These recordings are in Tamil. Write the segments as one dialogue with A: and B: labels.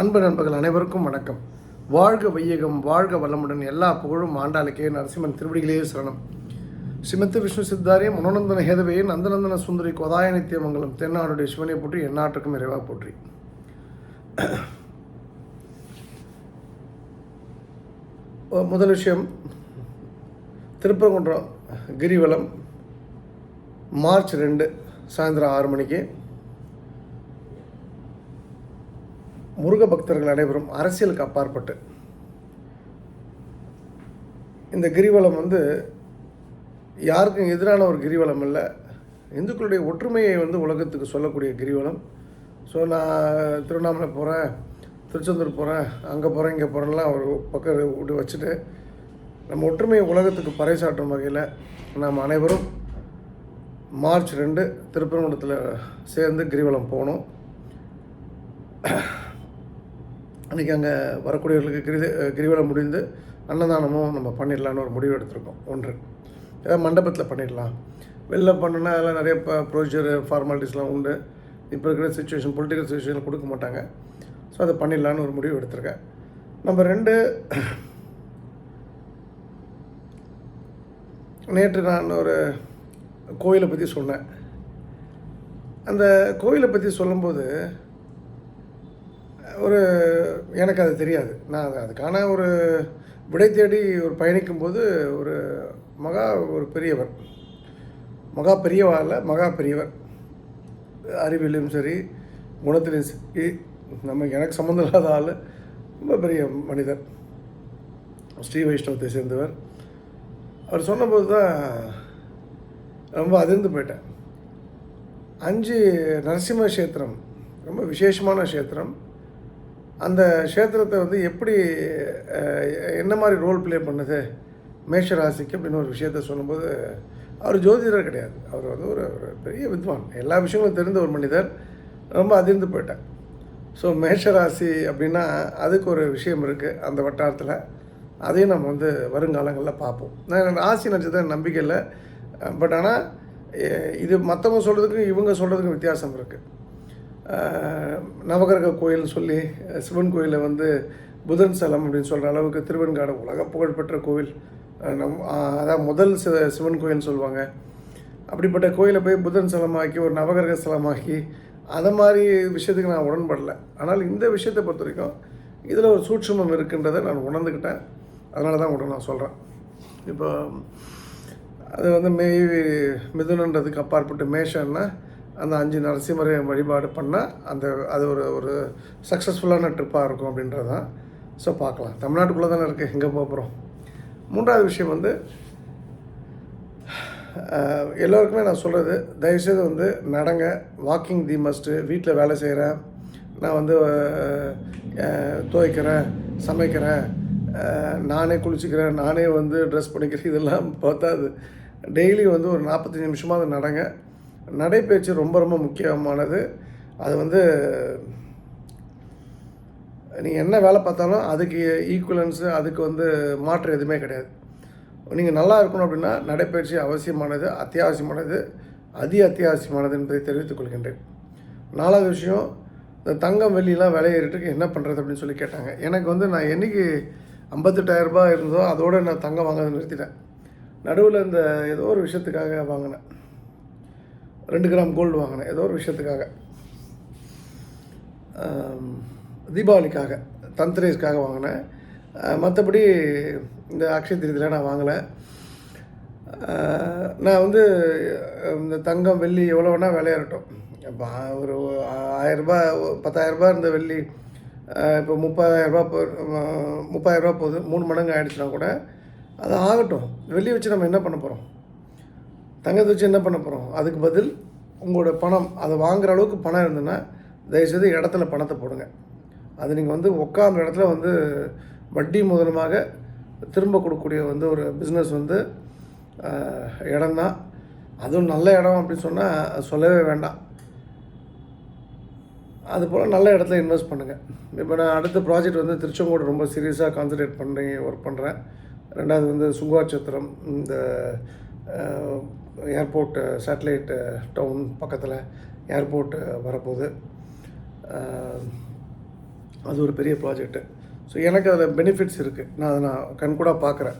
A: அன்பு நண்பர்கள் அனைவருக்கும் வணக்கம். வாழ்க வையகம் வாழ்க வளமுடன் எல்லா புகழும் ஆண்டாளுக்கே நரசிம்மன் திருவடிகளே சரணம். ஸ்ரீமத்து விஷ்ணு சித்தாரிய மனோநந்தன ஹேதவையே நந்தநந்தன சுந்தரி கொதாய நித்தியமங்கலம் தென்னாடுடைய சிவனை போற்றி எந்நாட்டுக்கும் இறைவா போற்றி. முதல் விஷயம் திருப்பரங்குன்றம் கிரிவலம் மார்ச் ரெண்டு சாயந்தரம் ஆறு மணிக்கு. முருக பக்தர்கள் அனைவரும் அரசியலுக்கு அப்பாற்பட்டு இந்த கிரிவலம் வந்து யாருக்கும் எதிரான ஒரு கிரிவலம் இல்லை இந்துக்களுடைய ஒற்றுமையை வந்து உலகத்துக்கு சொல்லக்கூடிய கிரிவலம். ஸோ நான் திருவண்ணாமலை போகிறேன் திருச்செந்தூர் போகிறேன் அங்கே போகிறேன் இங்கே போகிறேன்லாம் ஒரு பக்கம் விட்டு வச்சுட்டு நம்ம ஒற்றுமையை உலகத்துக்கு பறைசாற்றும் வகையில் நாம் அனைவரும் மார்ச் ரெண்டு திருப்பரங்குன்றத்தில் சேர்ந்து கிரிவலம் போகணும். அன்றைக்கி அங்கே வரக்கூடியவர்களுக்கு கிரி கிரிவலம் முடிந்து அன்னதானமும் நம்ம பண்ணிடலான்னு ஒரு முடிவு எடுத்திருக்கோம். ஒன்று. ஏதாவது மண்டபத்தில் பண்ணிடலாம். வெளில பண்ணுனா அதெல்லாம் நிறைய ப ப்ரொசீஜர் ஃபார்மாலிட்டிஸ்லாம் உண்டு. இப்போ இருக்கிற சுச்சுவேஷன் பொலிட்டிக்கல் சுச்சுவேஷன் கொடுக்க மாட்டாங்க. ஸோ அதை பண்ணிடலான்னு ஒரு முடிவு எடுத்திருக்கேன். நம்ம ரெண்டு நேற்று நான் ஒரு கோயிலை பற்றி சொன்னேன். அந்த கோயிலை பற்றி சொல்லும்போது ஒரு எனக்கு அது தெரியாது. நான் அது அதுக்கான ஒரு விடை தேடி ஒரு பயணிக்கும்போது ஒரு மகா ஒரு பெரியவர். மகா பெரியவா இல்லை மகா பெரியவர். அறிவிலும் சரி குணத்திலையும் சரி நம்ம எனக்கு சம்மந்தம் இல்லாத ஆள் ரொம்ப பெரிய மனிதர். ஸ்ரீ வைஷ்ணவத்தை சேர்ந்தவர். அவர் சொன்னபோது தான் ரொம்ப அதிர்ந்து போயிட்டேன். அஞ்சு நரசிம்ம கஷேத்திரம் ரொம்ப விசேஷமான கஷேத்திரம். அந்த க்ஷேத்திரத்தை வந்து எப்படி என்ன மாதிரி ரோல் ப்ளே பண்ணுது? மேஷ ராசிக்கு அப்படின்னு ஒரு விஷயத்த சொல்லும்போது அவர் ஜோதிடர் கிடையாது. அவர் வந்து ஒரு ஒரு பெரிய வித்வான். எல்லா விஷயங்களும் தெரிந்த ஒரு மனிதர். ரொம்ப அதிர்ந்து போயிட்டேன் ஸோ மேஷ ராசி அப்படின்னா அதுக்கு ஒரு விஷயம் இருக்குது அந்த வட்டாரத்தில். அதையும் நம்ம வந்து வருங்காலங்களில் பார்ப்போம். நான் ராசி நட்சத்திரம் நம்பிக்கை இல்லை. பட் ஆனால் இது மற்றவங்க சொல்கிறதுக்கும் இவங்க சொல்கிறதுக்கும் வித்தியாசம் இருக்குது நவகிரக கோயில் சொல்லி சிவன் கோயிலை வந்து புதன் ஸ்தலம் அப்படின்னு சொல்கிற அளவுக்கு திருவெண்காடு உலக புகழ்பெற்ற கோவில். நம் அதான் முதல் சிவ சிவன் கோயில்னு சொல்லுவாங்க. அப்படிப்பட்ட கோயிலை போய் புதன் ஸ்தலமாக்கி ஒரு நவகிரக ஸ்தலமாக்கி அதை மாதிரி விஷயத்துக்கு நான் உடன்படலை. ஆனால் இந்த விஷயத்தை பொறுத்த வரைக்கும் இதில் ஒரு சூட்சுமம் இருக்குன்றதை நான் உணர்ந்துக்கிட்டேன். அதனால தான் உடனே நான் சொல்கிறேன் இப்போ அது வந்து மேய் மிதுனன்றதுக்கு அப்பாற்பட்டு மேஷன்னா அந்த அஞ்சு நரசிம்மரை வழிபாடு பண்ணால் அந்த அது ஒரு ஒரு சக்ஸஸ்ஃபுல்லான ட்ரிப்பாக இருக்கும் அப்படின்றது தான் ஸோ பார்க்கலாம். தமிழ்நாட்டுக்குள்ளே தானே இருக்குது எங்கே போக போகிறோம் மூன்றாவது விஷயம் வந்து எல்லோருக்குமே நான் சொல்கிறது தயவுசெய்து வந்து நடங்க. வாக்கிங் தி மஸ்ட்டு வீட்டில் வேலை செய்கிறேன் நான் வந்து துவைக்கிறேன் சமைக்கிறேன். நானே குளிச்சுக்கிறேன் நானே வந்து ட்ரெஸ் பண்ணிக்கிறேன் இதெல்லாம் பார்த்தாது. டெய்லி வந்து ஒரு நாற்பத்தஞ்சு நிமிஷமாக அது நடங்க. நடைப்பயிற்சி ரொம்ப ரொம்ப முக்கியமானது. அது வந்து நீங்கள் என்ன வேலை பார்த்தாலும் அதுக்கு ஈக்குவலன்ஸு அதுக்கு வந்து மாற்று எதுவுமே கிடையாது. நீங்கள் நல்லா இருக்கணும் அப்படின்னா நடைப்பயிற்சி அவசியமானது அத்தியாவசியமானது அதி அத்தியாவசியமானது என்பதை தெரிவித்துக் கொள்கின்றேன். நாலாவது விஷயம் இந்த தங்கம் வெள்ளிலாம் விலையேறிட்டுக்கு என்ன பண்ணுறது அப்படின்னு சொல்லி கேட்டாங்க. எனக்கு வந்து நான் என்னைக்கு ஐம்பத்தெட்டாயிரரூபா ரூபாய் அதோடு நான் தங்கம் வாங்கிறத நிறுத்திட்டேன். நடுவில் இந்த ஏதோ ஒரு விஷயத்துக்காக வாங்கினேன். ரெண்டு கிராம் கோல்டு வாங்கினேன். ஏதோ ஒரு விஷயத்துக்காக. தீபாவளிக்காக தந்திரேஸ்க்காக வாங்கினேன். மற்றபடி இந்த அக்ஷய திருதியில் நான் வாங்கலை. நான் வந்து இந்த தங்கம் வெள்ளி எவ்வளோ வேணால் விளையாடட்டும் இப்போ ஒரு ஆயிரரூபா பத்தாயிரரூபா இருந்த வெள்ளி இப்போ முப்பதாயிரரூபா போ முப்பதாயிரரூபா போகுது மூணு மடங்கு ஆயிடுச்சுன்னா கூட அது ஆகட்டும். வெள்ளி வச்சு நம்ம என்ன பண்ண போகிறோம் தங்கத்தை வச்சு என்ன பண்ண போகிறோம் அதுக்கு பதில் உங்களோட பணம் அதை வாங்குற அளவுக்கு பணம் இருந்ததுன்னா தயவுசெய்து இடத்துல பணத்தை போடுங்க. அது நீங்கள் வந்து உட்காந்த இடத்துல வந்து வட்டி முதலமாக திரும்ப கொடுக்கக்கூடிய வந்து ஒரு பிஸ்னஸ் வந்து இடம் இடம்தான் அதுவும் நல்ல இடம் அப்படின்னு சொன்னால் சொல்லவே வேண்டாம். அதுபோல் நல்ல இடத்துல இன்வெஸ்ட் பண்ணுங்கள் இப்போ நான் அடுத்த ப்ராஜெக்ட் வந்து திருச்செங்கோடு ரொம்ப சீரியஸாக கான்சன்ட்ரேட் பண்ணி ஒர்க் பண்ணுறேன் ரெண்டாவது வந்து சுங்குவாச்சத்திரம் இந்த ஏர்போர்ட்டு சேட்டலைட்டு டவுன் பக்கத்தில் ஏர்போர்ட்டு வரப்போகுது. அது ஒரு பெரிய ப்ராஜெக்ட்டு ஸோ எனக்கு அதில் பெனிஃபிட்ஸ் இருக்குது நான் அதை நான் கண்கூடாக பார்க்குறேன்.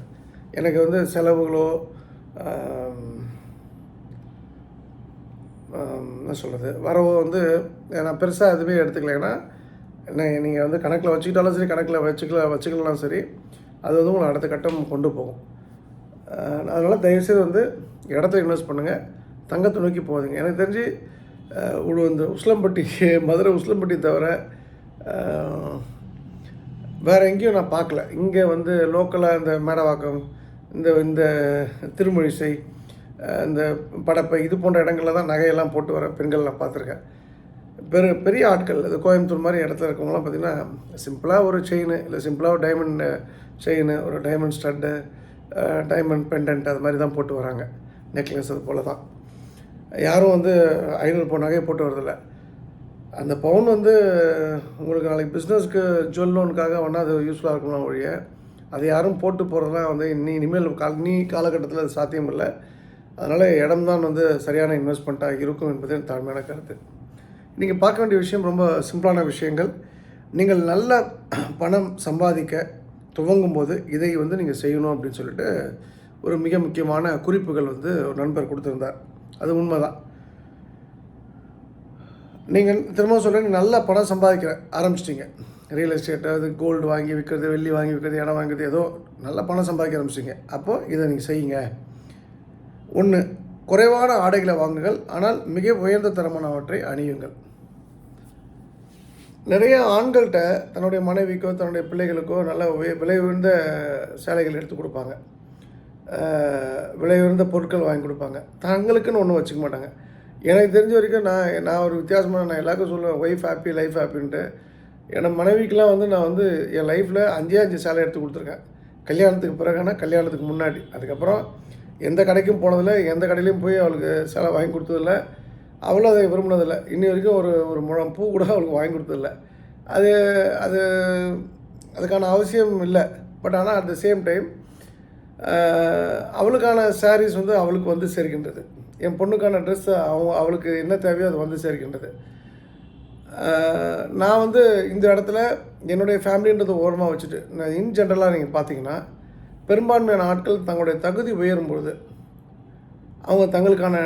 A: எனக்கு வந்து செலவுகளோ என்ன சொல்கிறது வரவோ வந்து நான் பெருசாக எதுவுமே எடுத்துக்கலைன்னா என்ன நீங்கள் வந்து கணக்கில் வச்சுக்கிட்டாலும் சரி கணக்கில் வச்சுக்கல வச்சுக்கலாம் சரி அது வந்து உங்களை அடுத்த கட்டம் கொண்டு போகும். அதனால் தயவுசெய்து வந்து இடத்துல இன்வெஸ்ட் பண்ணுங்கள் தங்கத்தை நோக்கி போகாதீங்க. எனக்கு தெரிஞ்சு அஹ், ஒரு இந்த உஸ்லம்பட்டி மதுரை உஸ்லம்பட்டி தவிர வேறு எங்கேயும் நான் பார்க்கல. இங்கே வந்து லோக்கலாக இந்த மேடவாக்கம் இந்த இந்த திருமொழிசை இந்த படப்பை இது போன்ற இடங்களில் தான் நகையெல்லாம் போட்டு வர பெண்கள் நான் பார்த்துருக்கேன். பெரு பெரிய ஆட்கள் இது கோயம்புத்தூர் மாதிரி இடத்துல இருக்கவங்களாம் பார்த்திங்கன்னா சிம்பிளாக ஒரு செயின் இல்லை சிம்பிளாக ஒரு டைமண்ட் செயின் ஒரு டைமண்ட் ஸ்டட்டு டைமண்ட் பெண்டன்ட் அது மாதிரி தான் போட்டு வராங்க. நெக்லஸ் அது போல் தான் யாரும் வந்து ஐநூறு பவுன் நகையை போட்டு வரதில்லை அந்த பவுன் வந்து உங்களுக்கு நாளைக்கு பிஸ்னஸ்க்கு ஜுவல் லோனுக்காக வேணால் அது யூஸ்ஃபுல்லாக இருக்கலாம் ஒழிய அதை யாரும் போட்டு போகிறதுலாம் வந்து இன்னி இனிமேல் கால நீ காலகட்டத்தில் அது சாத்தியம் இல்லை அதனால் இடம்தான் வந்து சரியான இன்வெஸ்ட்மெண்ட்டாக இருக்கும் என்பது என் தாழ்மையான கருத்து. நீங்கள் பார்க்க வேண்டிய விஷயம் ரொம்ப சிம்பிளான விஷயங்கள். நீங்கள் நல்ல பணம் சம்பாதிக்க துவங்கும் போது இதை வந்து நீங்கள் செய்யணும் அப்படின்னு சொல்லிட்டு ஒரு மிக முக்கியமான குறிப்புகள் வந்து ஒரு நண்பர் கொடுத்துருந்தார். அது உண்மைதான். நீங்கள் திரும்ப சொல்கிறேன் நல்லா பணம் சம்பாதிக்கிற ஆரம்பிச்சிட்டிங்க. ரியல் எஸ்டேட் அது கோல்டு வாங்கி விற்கிறது வெள்ளி வாங்கி விற்கிறது இடம் வாங்குறது ஏதோ நல்ல பணம் சம்பாதிக்க ஆரம்பிச்சிங்க அப்போது இதை நீங்கள் செய்யுங்க. ஒன்று குறைவான ஆடைகளை வாங்குங்கள் ஆனால் மிக உயர்ந்த தரமானவற்றை அணியுங்கள். நிறைய ஆண்கள்கிட்ட தன்னுடைய மனைவிக்கோ தன்னுடைய பிள்ளைகளுக்கோ நல்ல விலை உயர்ந்த சேலைகள் எடுத்து கொடுப்பாங்க. விலை உயர்ந்த பொருட்கள் வாங்கி கொடுப்பாங்க. தங்களுக்குன்னு ஒன்றும் வச்சுக்க மாட்டாங்க. எனக்கு தெரிஞ்ச வரைக்கும் நான் நான் ஒரு வித்தியாசமான நான் எல்லாருக்கும் சொல்லுவேன் ஒய்ஃப் ஹாப்பி லைஃப் ஹாப்பின்ட்டு என் மனைவிக்கெலாம் வந்து நான் வந்து என் லைஃப்பில் அஞ்சே அஞ்சு சேலை எடுத்து கொடுத்துருக்கேன். கல்யாணத்துக்கு பிறகுனா கல்யாணத்துக்கு முன்னாடி. அதுக்கப்புறம் எந்த கடைக்கும் போனதில்லை எந்த கடையிலையும் போய் அவளுக்கு சேலை வாங்கி கொடுத்ததில்ல. அவளும் அதை விரும்பினதில்லை. இன்னி வரைக்கும் ஒரு ஒரு முழம் பூ கூட அவளுக்கு வாங்கி கொடுத்ததில்ல. அது அது அதுக்கான அவசியம் இல்லை. பட் ஆனால் அட் த சேம் டைம் அவளுக்கான சாரீஸ் வந்து அவளுக்கு வந்து சேர்க்கின்றது. என் பொண்ணுக்கான ட்ரெஸ் அவ அவளுக்கு என்ன தேவையோ அது வந்து சேர்க்கின்றது. நான் வந்து இந்த இடத்துல என்னுடைய ஃபேமிலின்றது ஓரமாக வச்சுட்டு நான் இன் ஜென்ரலாக நீங்கள் பார்த்தீங்கன்னா பெரும்பான்மையான ஆட்கள் தங்களுடைய தகுதி உயரும் பொழுது அவங்க தங்களுக்கான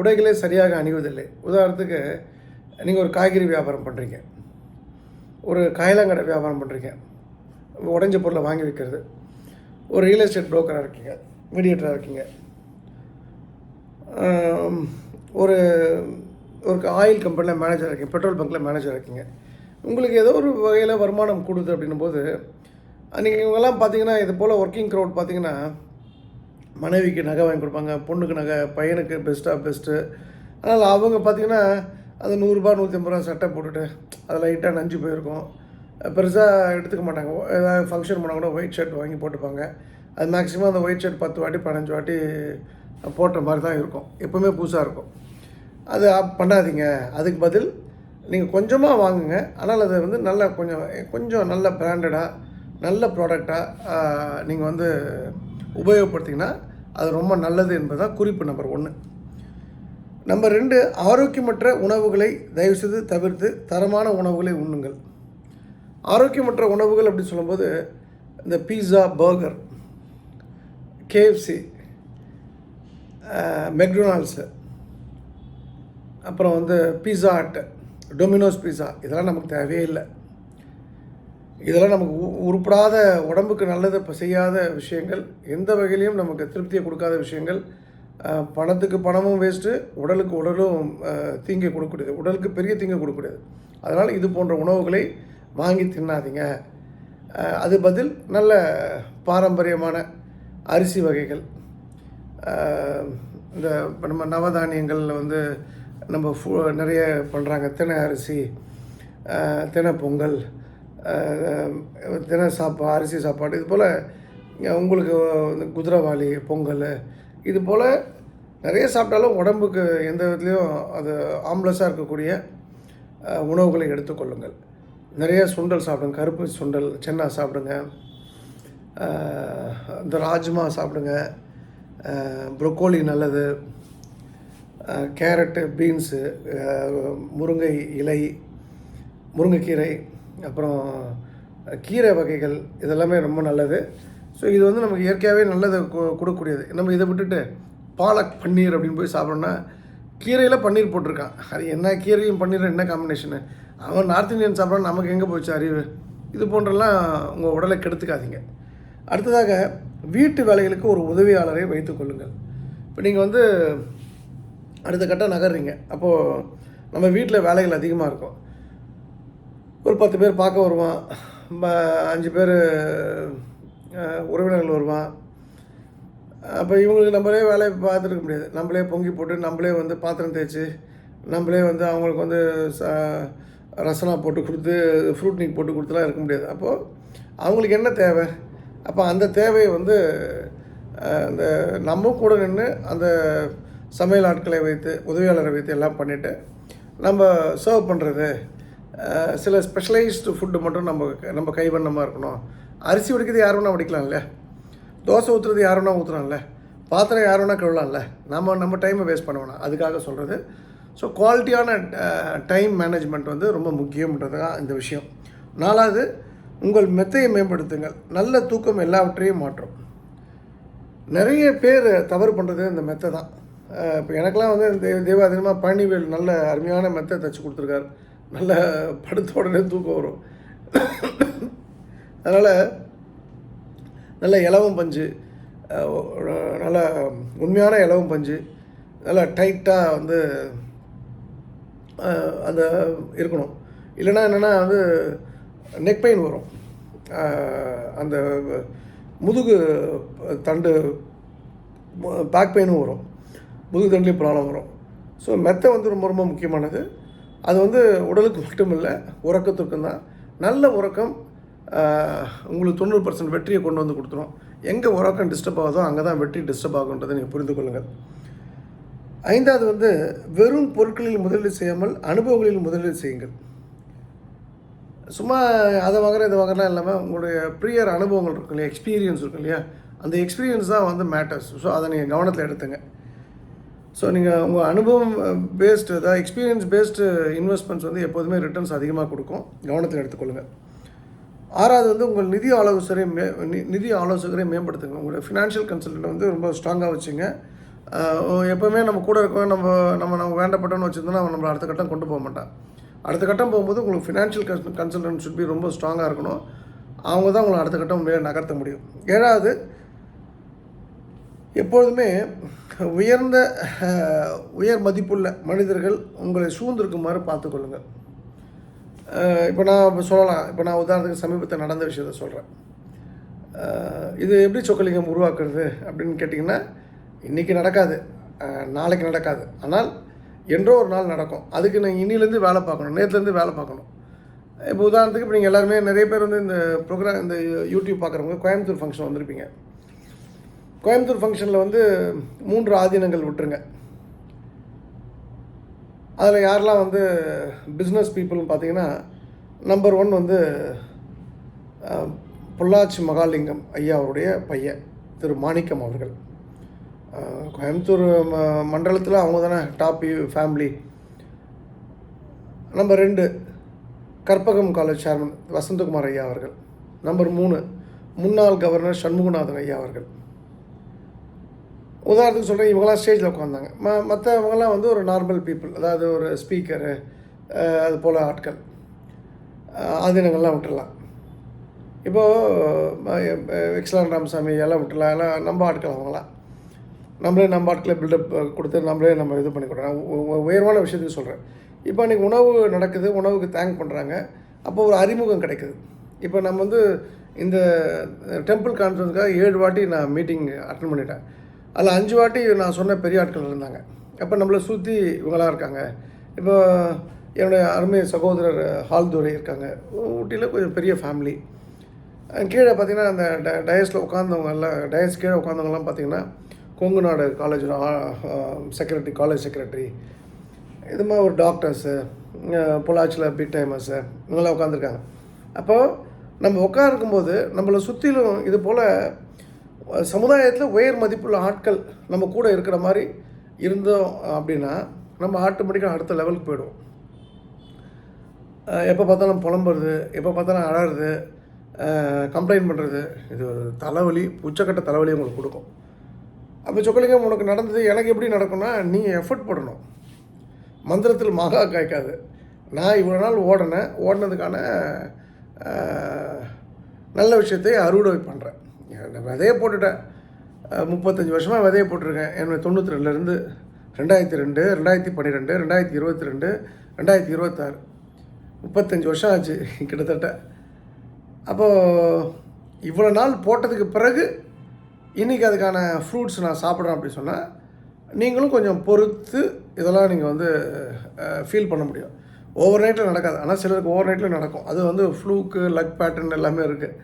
A: உடைகளே சரியாக அணிவதில்லை. உதாரணத்துக்கு நீங்கள் ஒரு காய்கறி வியாபாரம் பண்ணுறீங்க ஒரு காயலாங்கடை வியாபாரம் பண்ணுறீங்க உடஞ்ச பொருளை வாங்கி விற்கிறது ஒரு ரியல் எஸ்டேட் புரோக்கராக இருக்கீங்க மீடியேட்டராக இருக்கீங்க. ஒரு ஒரு ஆயில் கம்பெனியில் மேனேஜர் இருக்கீங்க பெட்ரோல் பங்க்கில் மேனேஜர் இருக்கீங்க. உங்களுக்கு ஏதோ ஒரு வகையில் வருமானம் கொடுது அப்படின்னும் போது நீங்கள் இவங்கெல்லாம் பார்த்தீங்கன்னா இது போல் ஒர்க்கிங் க்ரௌட் பார்த்தீங்கன்னா மனைவிக்கு நகை வாங்கி கொடுப்பாங்க பொண்ணுக்கு நகை பையனுக்கு பெஸ்ட்டாக பெஸ்ட்டு அதனால் அவங்க பார்த்தீங்கன்னா அது நூறுரூபா நூற்றி ஐம்பது ரூபா சட்டை போட்டுட்டு அது லைட்டாக நஞ்சு போயிருக்கும். பெருசாக எடுத்துக்க மாட்டாங்க. ஏதாவது ஃபங்க்ஷன் போனால் கூட ஒயிட் ஷர்ட் வாங்கி போட்டுப்பாங்க. அது மேக்ஸிமம் அந்த ஒயிட் ஷர்ட் பத்து வாட்டி பதினஞ்சு வாட்டி போட்ட மாதிரி தான் இருக்கும். எப்போவுமே புதுசாக இருக்கும். அது பண்ணாதீங்க. அதுக்கு பதில் நீங்கள் கொஞ்சமாக வாங்குங்க. ஆனால் அதை வந்து நல்ல கொஞ்சம் கொஞ்சம் நல்ல பிராண்டடாக நல்ல ப்ராடக்டாக நீங்கள் வந்து உபயோகப்படுத்திங்கன்னா அது ரொம்ப நல்லது என்பதுதான் குறிப்பு நம்பர் ஒன்று நம்பர் ரெண்டு ஆரோக்கியமற்ற உணவுகளை தயவுசெய்து தவிர்த்து தரமான உணவுகளை உண்ணுங்கள். ஆரோக்கியமற்ற உணவுகள் அப்படின்னு சொல்லும்போது இந்த பீஸா பர்கர் கேஎஃப்சி மெக்டொனால்ட்ஸு அப்புறம் வந்து பீஸா அட்டு டொமினோஸ் பீஸா இதெல்லாம் நமக்கு தேவையே இல்லை. இதெல்லாம் நமக்கு உ- உருப்படாத உடம்புக்கு நல்லது இப்போ செய்யாத விஷயங்கள் எந்த வகையிலையும் நமக்கு திருப்தியை கொடுக்காத விஷயங்கள் பணத்துக்கு பணமும் வேஸ்ட்டு உடலுக்கு உடலும் தீங்கை கொடுக்கக்கூடியது உடலுக்கு பெரிய தீங்கை கொடுக்கக்கூடியது. அதனால் இது போன்ற உணவுகளை வாங்கி தின்னாதீங்க. அது பதில் நல்ல பாரம்பரியமான அரிசி வகைகள். இந்த நம்ம நவதானியங்களில் வந்து நம்ம ஃபு நிறைய பண்ணுறாங்க தினை அரிசி தினப்பொங்கல் தினை பொங்கல் தினை சாப்பா அரிசி சாப்பாடு. இது போல் உங்களுக்கு இந்த குதிரவாளி பொங்கல் இது போல் நிறைய சாப்பிட்டாலும் உடம்புக்கு எந்த விதத்துலேயும் அது ஆம்லஸாக இருக்கக்கூடிய உணவுகளை எடுத்துக்கொள்ளுங்கள். நிறைய சுண்டல் சாப்பிடுங்க கருப்பு சுண்டல் சென்னா சாப்பிடுங்க இந்த ராஜ்மா சாப்பிடுங்க ப்ரொக்கோலி நல்லது கேரட்டு பீன்ஸு முருங்கை இலை முருங்கைக்கீரை அப்புறம் கீரை வகைகள் இதெல்லாமே ரொம்ப நல்லது. ஸோ இது வந்து நமக்கு இயற்கையாகவே நல்லது கொடுக்கக்கூடியது. நம்ம இதை விட்டுட்டு பாலக் பன்னீர் அப்படின்னு போய் சாப்பிட்றோன்னா கீரையில் பன்னீர் போட்டிருக்கான். அது என்ன கீரையும் பன்னீரும் என்ன காம்பினேஷனு அவன் நார்த் இந்தியன் சாப்பிட்றான் நமக்கு எங்கே போச்சு அறிவு? இது போன்றெல்லாம் உங்கள் உடலை கெடுத்துக்காதீங்க. அடுத்ததாக வீட்டு வேலைகளுக்கு ஒரு உதவியாளரை வைத்துக்கொள்ளுங்கள் இப்போ நீங்கள் வந்து அடுத்த கட்டம் நகர்றீங்க. அப்போது நம்ம வீட்டில் வேலைகள் அதிகமாக இருக்கும். ஒரு பத்து பேர் பார்க்க வருவான். அஞ்சு பேர் உறவினர்கள் வருவான். அப்போ இவங்களுக்கு நம்மளே வேலையை பார்த்துருக்க முடியாது. நம்மளே பொங்கி போட்டு நம்மளே வந்து பாத்திரம் தேய்ச்சி நம்மளே வந்து அவங்களுக்கு வந்து ச ரசனா போட்டு கொடுத்து ஃப்ரூட் நீக் போட்டு கொடுத்துலாம் இருக்க முடியாது. அப்போது அவங்களுக்கு என்ன தேவை? அப்போ அந்த தேவையை வந்து அந்த நம்ம கூட நின்று அந்த சமையல் ஆட்களை வைத்து உதவியாளரை வைத்து எல்லாம் பண்ணிவிட்டு நம்ம சர்வ் பண்ணுறது சில ஸ்பெஷலைஸ்டு ஃபுட்டு மட்டும் நம்ம நம்ம கைவண்ணமாக இருக்கணும். அரிசி உடிக்கிறது யார் வேணால் உடிக்கலாம்ல தோசை ஊற்றுறது யார் வேணால் ஊற்றுறான்ல பாத்திரம் யார் வேணால் கழுவலாம்ல. நம்ம நம்ம டைமை வேஸ்ட் பண்ண வேணாம். அதுக்காக சொல்கிறது ஸோ குவாலிட்டியான டைம் மேனேஜ்மெண்ட் வந்து ரொம்ப முக்கியம்ன்றது தான் இந்த விஷயம். நாலாவது உங்கள் மெத்தையை மேம்படுத்துங்கள். நல்ல தூக்கம் எல்லாவற்றையும் மாற்றும். நிறைய பேர் தவறு பண்ணுறது இந்த மெத்தை தான். இப்போ எனக்கெல்லாம் வந்து இந்த தேவாதீனமாக பழனிவேல் நல்ல அருமையான மெத்தை தைச்சி கொடுத்துருக்காரு. நல்ல படுத்த உடனே தூக்கம் வரும். அதனால் நல்ல இலவம் பஞ்சு நல்ல உண்மையான இலவம் பஞ்சு நல்லா டைட்டாக வந்து அந்த இருக்கணும். இல்லைன்னா என்னென்னா வந்து நெக் பெயின் வரும். அந்த முதுகு தண்டு பேக் பெயினும் வரும். முதுகு தண்டுலேயும் ப்ராப்ளம் வரும். ஸோ மெத்தை வந்து ரொம்ப ரொம்ப முக்கியமானது. அது வந்து உடலுக்கு மட்டும் இல்லை தான். நல்ல உறக்கம் உங்களுக்கு தொண்ணூறு பர்சன்ட் வெற்றியை கொண்டு வந்து கொடுத்துரும். எங்கே உறக்கம் டிஸ்டர்ப் ஆகுதோ அங்கே தான் வெற்றி டிஸ்டர்ப் ஆகுன்றதை நீங்கள் புரிந்து கொள்ளுங்கள். ஐந்தாவது வந்து வெறும் பொருட்களில் முதலீடு செய்யாமல் அனுபவங்களில் முதலீடு செய்யுங்கள். சும்மா அதை வாங்குறேன் இதை வாங்குறேன் இல்லாமல் உங்களுடைய ப்ரியர் அனுபவங்கள் இருக்கும் இல்லையா? எக்ஸ்பீரியன்ஸ் இருக்கும் இல்லையா? அந்த எக்ஸ்பீரியன்ஸ் தான் வந்து மேட்டர்ஸ் ஸோ அதை நீங்கள் கவனத்தில் எடுத்துங்க. ஸோ நீங்கள் உங்கள் அனுபவம் பேஸ்டு அதாவது எக்ஸ்பீரியன்ஸ் பேஸ்டு இன்வெஸ்ட்மெண்ட்ஸ் வந்து எப்போதுமே ரிட்டர்ன்ஸ் அதிகமாக கொடுக்கும். கவனத்தில் எடுத்துக்கொள்ளுங்கள் ஆறாவது வந்து உங்கள் நிதி ஆலோசகரை மே நிதி ஆலோசகரை மேம்படுத்துங்க. உங்களுடைய ஃபினான்ஷியல் கன்சல்டன்ட் வந்து ரொம்ப ஸ்ட்ராங்காக வச்சுங்க. எப்போவுமே நம்ம கூட இருக்கோம் நம்ம நம்ம நம்ம வேண்டப்பட்டோன்னு வச்சுருந்தோம்னா அவன் நம்மளை அடுத்த கட்டம் கொண்டு போக மாட்டான். அடுத்த கட்டம் போகும்போது உங்களுக்கு financial consul consultant should be ரொம்ப ஸ்ட்ராங்காக இருக்கணும். அவங்க தான் உங்களை அடுத்த கட்டம் மேலே நகர்த்த முடியும். ஏழாவது எப்பொழுதுமே உயர்ந்த உயர் மதிப்புள்ள மனிதர்கள் உங்களை சூழ்ந்திருக்குமாறு பார்த்துக்கொள்ளுங்கள் இப்போ நான் இப்போ சொல்லலாம். இப்போ நான் உதாரணத்துக்கு சமீபத்தில் நடந்த விஷயத்த சொல்கிறேன் இது எப்படி சொக்கலிங்கம் உருவாக்குறது அப்படின்னு கேட்டிங்கன்னா இன்றைக்கி நடக்காது. நாளைக்கு நடக்காது. ஆனால் என்றோ ஒரு நாள் நடக்கும். அதுக்கு நான் இன்னிலேருந்து வேலை பார்க்கணும். நேற்றுலேருந்து வேலை பார்க்கணும். இப்போ உதாரணத்துக்கு இப்போ நீங்கள் எல்லாருமே நிறைய பேர் வந்து இந்த ப்ரோக்ராம் இந்த யூடியூப் பார்க்குறவங்க கோயம்புத்தூர் ஃபங்க்ஷன் வந்திருப்பீங்க. கோயம்புத்தூர் ஃபங்க்ஷனில் வந்து மூன்று ஆதீனங்கள் விட்டுருங்க. அதில் யாரெல்லாம் வந்து பிஸ்னஸ் பீப்புள்னு பார்த்தீங்கன்னா நம்பர் ஒன் வந்து பொள்ளாச்சி மகாலிங்கம் ஐயா அவருடைய பையன் திரு மாணிக்கம் அவர்கள். கோயம்புத்தூர் ம மண்டலத்தில் அவங்க தானே டாப் ஃபேமிலி நம்பர் ரெண்டு கற்பகம் காலேஜ் சேர்மன் வசந்தகுமார் ஐயா அவர்கள். நம்பர் மூணு முன்னாள் கவர்னர் சண்முகநாதன் ஐயா அவர்கள். உதாரணத்துக்கு சொல்கிறேன் இவங்களாம் ஸ்டேஜில் உட்காந்தாங்க ம மற்றவங்களாம் வந்து ஒரு நார்மல் பீப்புள் அதாவது ஒரு ஸ்பீக்கரு அது போல் ஆட்கள். ஆதீனங்கள்லாம் விட்டுடலாம். இப்போது எக்ஸலான் ராமசாமி எல்லாம் விட்டுலாம் எல்லாம் நம்ம ஆட்கள் அவங்களாம் நம்மளே நம்ம ஆட்களை பில்டப் கொடுத்து நம்மளே நம்ம இது பண்ணி கொடுக்குறோம். உ- உயர்வான விஷயத்துக்கு சொல்கிறேன் இப்போ அன்றைக்கி உணவு நடக்குது உணவுக்கு தேங்க் பண்ணுறாங்க அப்போ ஒரு அறிமுகம் கிடைக்குது. இப்போ நம்ம வந்து இந்த டெம்பிள் கான்ஃபரன்ஸுக்காக ஏழு வாட்டி நான் மீட்டிங் அட்டன் பண்ணிட்டேன். அதில் அஞ்சு வாட்டி நான் சொன்ன பெரிய ஆட்கள் இருந்தாங்க. அப்போ நம்மளை சுற்றி இவங்களாம் இருக்காங்க. இப்போ என்னுடைய அருமை சகோதரர் ஹால்துரை இருக்காங்க. ஊட்டியில் கொஞ்சம் பெரிய ஃபேமிலி கீழே பார்த்தீங்கன்னா அந்த ட டயஸில் உட்காந்தவங்க எல்லாம் டயஸ் கீழே உட்காந்தவங்கலாம் பார்த்தீங்கன்னா கொங்கு நாடு காலேஜ் செக்ரட்டரி காலேஜ் செக்ரட்டரி இது மாதிரி ஒரு டாக்டர்ஸு பொள்ளாச்சியில் பிக் டைமர்ஸு இவங்கெல்லாம் உட்காந்துருக்காங்க அப்போது நம்ம உட்காருக்கும்போது நம்மளை சுற்றிலும் இது போல் சமுதாயத்தில் உயர் மதிப்புள்ள ஆட்கள் நம்ம கூட இருக்கிற மாதிரி இருந்தோம் அப்படின்னா நம்ம ஆட்டோமேட்டிக்காக அடுத்த லெவலுக்கு போயிடுவோம். எப்போ பார்த்தாலும் புலம்புறது எப்போ பார்த்தாலும் அழறது கம்ப்ளைண்ட் பண்ணுறது இது தலைவலி உச்சக்கட்ட தலைவலி உங்களுக்கு கொடுக்கும். அப்போ சொக்கலிங்கம் உனக்கு நடந்தது எனக்கு எப்படி நடக்கும்னா நீ எஃபர்ட் போடணும். மந்திரத்தில் மகா காய்க்காது. நான் இவ்வளோ நாள் ஓடினேன். ஓடினதுக்கான நல்ல விஷயத்தை அறுவடை பண்ணுறேன் விதையை போட்டுட்டேன். முப்பத்தஞ்சு வருஷமாக விதையை போட்டிருக்கேன். என்னோட தொண்ணூற்றி ரெண்டுலேருந்து ரெண்டாயிரத்தி ரெண்டு ரெண்டாயிரத்தி பன்னிரெண்டு ரெண்டாயிரத்தி இருபத்தி ரெண்டு ரெண்டாயிரத்தி இருபத்தாறு. முப்பத்தஞ்சு வருஷம் ஆச்சு கிட்டத்தட்ட. அப்போது இவ்வளோ நாள் போட்டதுக்கு பிறகு இன்றைக்கி அதுக்கான ஃப்ரூட்ஸ் நான் சாப்பிட்றேன் அப்படி சொன்னால் நீங்களும் கொஞ்சம் பொறுத்து இதெல்லாம் நீங்கள் வந்து ஃபீல் பண்ண முடியும். ஓவர் நைட்டில் நடக்காது. ஆனால் சிலருக்கு ஓவர் நைட்டில் நடக்கும். அது வந்து ஃப்ளூக்கு லக் பேட்டர்ன் எல்லாமே இருக்குது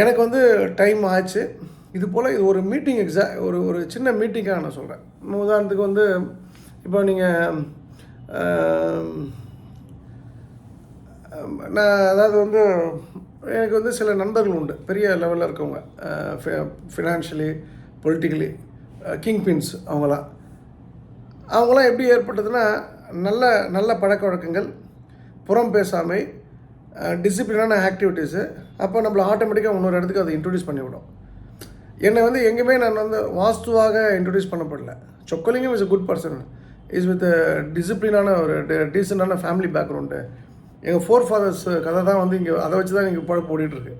A: எனக்கு வந்து டைம் ஆச்சு. இது போல் இது ஒரு மீட்டிங் எக்ஸா ஒரு ஒரு சின்ன மீட்டிங்காக நான் சொல்கிறேன் உதாரணத்துக்கு வந்து இப்போ நீங்கள் நான் அதாவது வந்து எனக்கு வந்து சில நண்பர்கள் உண்டு. பெரிய லெவலில் இருக்கவங்க. ஃபினான்ஷியலி பொலிட்டிக்கலி கிங் பின்ஸ் அவங்களாம் அவங்களாம் எப்படி ஏற்பட்டதுன்னா நல்ல நல்ல பழக்க வழக்கங்கள் புறம் பேசாமை டிசிப்ளினான ஆக்டிவிட்டீஸு அப்போ நம்மளை ஆட்டோமேட்டிக்காக இன்னொரு இடத்துக்கு அதை இன்ட்ரடியூஸ் பண்ணிவிடும். என்னை வந்து எங்கேயுமே நான் வந்து வாஸ்துவாக introduce பண்ணப்படல. Chockalingam is a good person is with டிசிப்ளினான ஒரு டீசெண்டான ஃபேமிலி பேக்ரவுண்டு எங்கள் ஃபோர் ஃபாதர்ஸ் கதை தான் வந்து இங்கே அதை வச்சு தான் இங்கே பழப்பு ஓடிட்டுருக்கு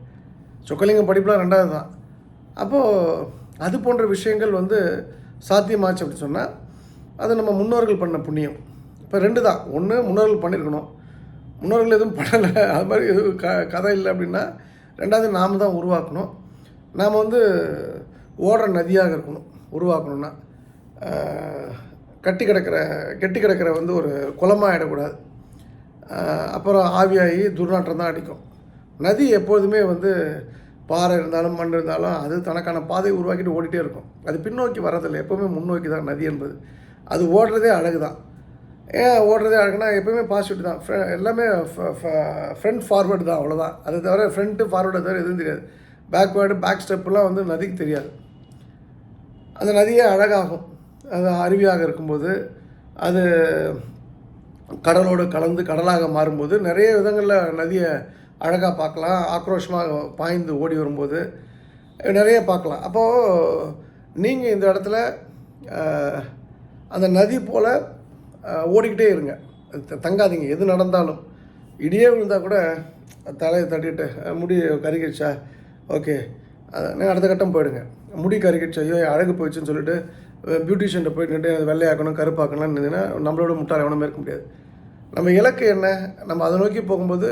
A: சொக்கலிங்கம் படிப்புலாம் ரெண்டாவது தான் அப்போது அது போன்ற விஷயங்கள் வந்து சாத்தியமாச்சு அப்படி சொன்னால் அது நம்ம முன்னோர்கள் பண்ண புண்ணியம். இப்போ ரெண்டு தான் ஒன்று முன்னோர்கள் பண்ணியிருக்கணும் முன்னோர்கள் எதுவும் பண்ணலை. அது மாதிரி எதுவும் க கதை இல்லை அப்படின்னா ரெண்டாவது நாம் தான் உருவாக்கணும். நாம் வந்து ஓடுற நதியாக இருக்கணும் உருவாக்கணும்னா. கட்டி கிடக்கிற கெட்டி கிடக்கிற வந்து ஒரு குளமாக ஆகிடக்கூடாது அப்புறம் ஆவியாகி துர்நாற்றம் தான் அடிக்கும். நதி எப்போதுமே வந்து பாறை இருந்தாலும் மண் இருந்தாலும் அது தனக்கான பாதையை உருவாக்கிட்டு ஓடிட்டே இருக்கும். அது பின்னோக்கி வர்றதில்லை. எப்போவுமே முன்னோக்கி தான் நதி என்பது. அது ஓடுறதே அழகு தான். ஏன் ஓடுறதே அழகுனா எப்போவுமே பாசிட்டிவ் தான். எல்லாமே ஃப்ரண்ட் ஃபார்வேர்டு தான் அவ்வளோதான் அது தவிர ஃப்ரண்ட்டு ஃபார்வேர்டு தவிர எதுவும் தெரியாது. பேக்வேர்டு பேக் ஸ்டெப்புலாம் வந்து நதிக்கு தெரியாது. அந்த நதியே அழகாகும். அது அருவியாக இருக்கும்போது அது கடலோடு கலந்து கடலாக மாறும்போது நிறைய விதங்களில் நதியை அழகாக பார்க்கலாம். ஆக்ரோஷமாக பாய்ந்து ஓடி வரும்போது நிறைய பார்க்கலாம். அப்போது நீங்கள் இந்த இடத்துல அந்த நதி போல் ஓடிக்கிட்டே இருங்க. த- தங்காதீங்க. எது நடந்தாலும். இடியே விழுந்தால் கூட தலையை தட்டிட்டு முடி கருகிடுச்சா? ஓகே. நீங்கள் அடுத்த கட்டம் போயிடுங்க. முடி கருகிடுச்சு? ஐயோ அழகு போயிடுச்சுன்னு சொல்லிட்டு பியூட்டிஷியன்ட்ட போயிட்டு நின்று அது வெள்ளையாக்கணும் கருப்பாக்கணும்னு இருந்ததுன்னா நம்மளோட முட்டாள எவனும் இருக்க முடியாது. நம்ம இலக்கு என்ன? நம்ம அதை நோக்கி போகும்போது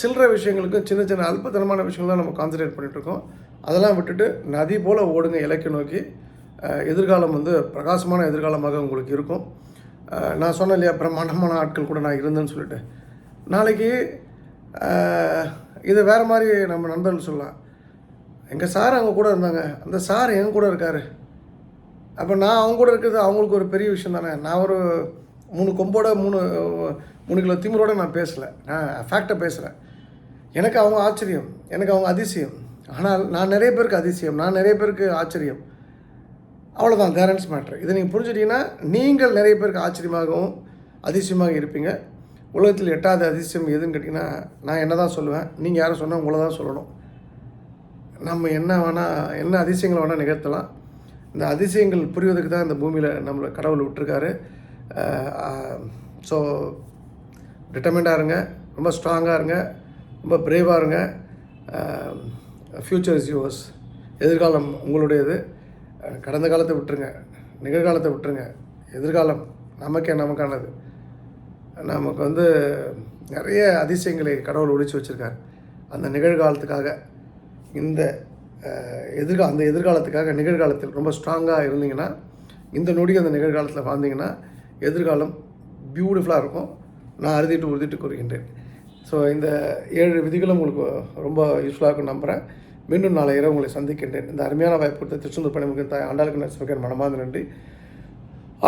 A: சில்லற விஷயங்களுக்கும் சின்ன சின்ன அல்பத்தனமான விஷயங்கள் தான் நம்ம கான்சன்ட்ரேட் பண்ணிகிட்ருக்கோம் அதெல்லாம் விட்டுட்டு நதி போல் ஓடுங்க இலக்கை நோக்கி. எதிர்காலம் வந்து பிரகாசமான எதிர்காலமாக உங்களுக்கு இருக்கும். நான் சொன்னேன் இல்லையா பிரம்மாண்டமான ஆட்கள் கூட நான் இருந்தேன்னு சொல்லிட்டு. நாளைக்கு இதை இது வேறு மாதிரி நம்ம நண்பர்கள் சொல்லலாம். எங்கள் சார் அவங்க கூட இருந்தாங்க. அந்த சார் எங்க கூட இருக்கார். அப்போ நான் அவங்க கூட இருக்கிறது அவங்களுக்கு ஒரு பெரிய விஷயம் தானே. நான் ஒரு மூணு கொம்போட மூணு மூணு கிலோ திமிரோட நான் பேசலை. நான் ஃபேக்டை பேசுகிறேன் எனக்கு அவங்க ஆச்சரியம். எனக்கு அவங்க அதிசயம். ஆனால் நான் நிறைய பேருக்கு அதிசயம். நான் நிறைய பேருக்கு ஆச்சரியம். அவ்வளோதான் தேரன்ஸ் மேட்ரு இதை நீங்கள் புரிஞ்சுட்டீங்கன்னா நீங்கள் நிறைய பேருக்கு ஆச்சரியமாகவும் அதிசயமாக இருப்பீங்க. உலகத்தில் எட்டாவது அதிசயம் எதுன்னு கேட்டிங்கன்னா நான் என்ன தான் சொல்லுவேன்? நீங்கள் யாரும் சொன்னால் உங்களை தான் சொல்லணும். நம்ம என்ன வேணால் என்ன அதிசயங்களை வேணால் நிகழ்த்தலாம். இந்த அதிசயங்கள் புரிவதற்கு தான் இந்த பூமியில் நம்மளை கடவுள் விட்டுருக்காரு. ஸோ டிட்டர்மெண்டாக இருங்க. ரொம்ப ஸ்ட்ராங்காக இருங்க. ரொம்ப பிரேவாக இருங்க. ஃப்யூச்சர் இஸ் யுவர்ஸ் எதிர்காலம் உங்களுடையது. கடந்த காலத்தை விட்டுருங்க. நிகழ்காலத்தை விட்டுருங்க. எதிர்காலம் நமக்கே நமக்கானது. நமக்கு வந்து நிறைய அதிசயங்களை கடவுள் ஒழிச்சு வச்சுருக்கார். அந்த நிகழ்காலத்துக்காக இந்த எதிர்கா அந்த எதிர்காலத்துக்காக நிகழ்காலத்தில் ரொம்ப ஸ்ட்ராங்காக இருந்தீங்கன்னா இந்த நொடி அந்த நிகழ்காலத்தில் வாழ்ந்தீங்கன்னா எதிர்காலம் பியூட்டிஃபுல்லாக இருக்கும். நான் அறுதிட்டு உறுதிட்டு கூறுகின்றேன். ஸோ இந்த ஏழு விதிகளும் உங்களுக்கு ரொம்ப யூஸ்ஃபுல்லாக இருக்கும் நம்புகிறேன் மீண்டும் நாளை இரவு உங்களை சந்திக்கின்றேன். இந்த அருமையான வாய்ப்பு கொடுத்த திருச்செந்தூர் பணிமுக தாய் ஆண்டாளுக்கு நரசிம்மகன் மனமார்ந்த நன்றி.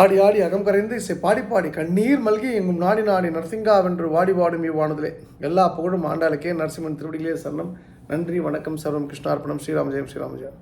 A: ஆடி ஆடி அகம் கரைந்து இசை பாடி பாடி கண்ணீர் மல்கி எங்கும் நாடி நாடி நரசிங்கா வென்று வாடி வாடும் இவ்வானதிலே. எல்லா புகழும் ஆண்டாளுக்கே. நரசிம்மன் திருவடிகளே சரணம். நன்றி வணக்கம் சர்வம் கிருஷ்ணார்ப்பணம் ஸ்ரீராமஜெயம் ஸ்ரீராமஜெயம்.